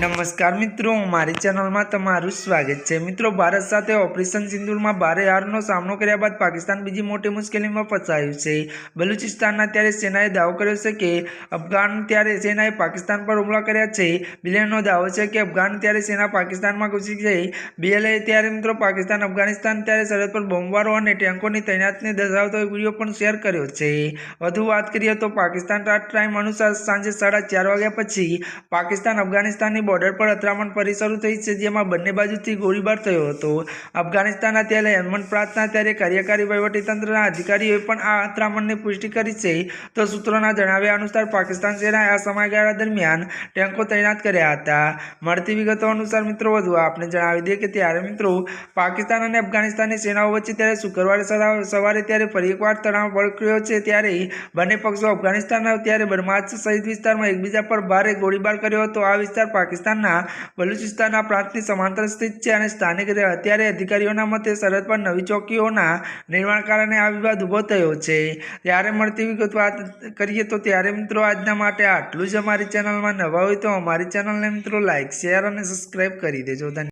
નમસ્કાર મિત્રો, મારી ચેનલમાં તમારું સ્વાગત છે. મિત્રો, ભારત સાથે ઓપરેશન સિંદૂરમાં ભારે હારનો સામનો કર્યા બાદ પાકિસ્તાન બીજી મોટી મુશ્કેલીમાં ફસાયું છે. બલુચિસ્તાનના ત્યારે સેનાએ દાવો કર્યો છે કે અફઘાન ત્યારે સેનાએ પાકિસ્તાન પર હુમલા કર્યા છે. બિલિયનનો દાવો છે કે અફઘાન ત્યારે સેના પાકિસ્તાનમાં ઘૂસી ગઈ. બીએલએ ત્યારે મિત્રો પાકિસ્તાન, અફઘાનિસ્તાન ત્યારે સરહદ પર બોમ્બારો અને ટેન્કોની તૈનાતને દર્શાવતો વીડિયો પણ શેર કર્યો છે. વધુ વાત કરીએ તો પાકિસ્તાન રાત ટાઈમ અનુસાર સાંજે સાડા ચાર વાગ્યા પછી પાકિસ્તાન, અફઘાનિસ્તાનની બોર્ડર પર અથડામણ ફરી શરૂ થઈ છે, જેમાં બંને બાજુથી ગોળીબાર થયો હતો. અફઘાનિસ્તાનના ત્યારે હેલ્મટ પ્રાંતના ત્યારે કાર્યકારી વહીવટીતંત્રના અધિકારીઓએ પણ આ અથડામણની પુષ્ટિ કરી છે. તો સૂત્રોના જણાવ્યા અનુસાર પાકિસ્તાન સેનાએ આ સમયગાળા દરમિયાન ટેન્કો તૈનાત કર્યા હતા. મળતી વિગતો અનુસાર મિત્રો, વધુ આપને જણાવી દઈએ કે ત્યારે મિત્રો, પાકિસ્તાન અને અફઘાનિસ્તાનની સેનાઓ વચ્ચે ત્યારે શુક્રવારે સવારે ત્યારે ફરી એકવાર તણાવ ભડક્યો છે, ત્યારે બંને પક્ષો અફઘાનિસ્તાનના, ત્યારે બરમાચ સહિત વિસ્તારમાં એકબીજા પર ભારે ગોળીબાર કર્યો હતો. આ વિસ્તાર પાકિસ્તાનના બલુચિસ્તાનના પ્રાંતની સમાંતર સ્થિત છે અને સ્થાનિક અત્યારે અધિકારીઓના મતે સરહદ પર નવી ચોકીઓના નિર્માણ કારણે આ વિવાદ ઊભો થયો છે. ત્યારે મળતી વિગત વાત કરીએ તો ત્યારે મિત્રો આજના માટે આટલું જ. અમારી ચેનલમાં નવા હોય તો અમારી ચેનલને મિત્રો લાઇક શેર અને સબસ્ક્રાઈબ કરી દેજો. ધન્યવાદ.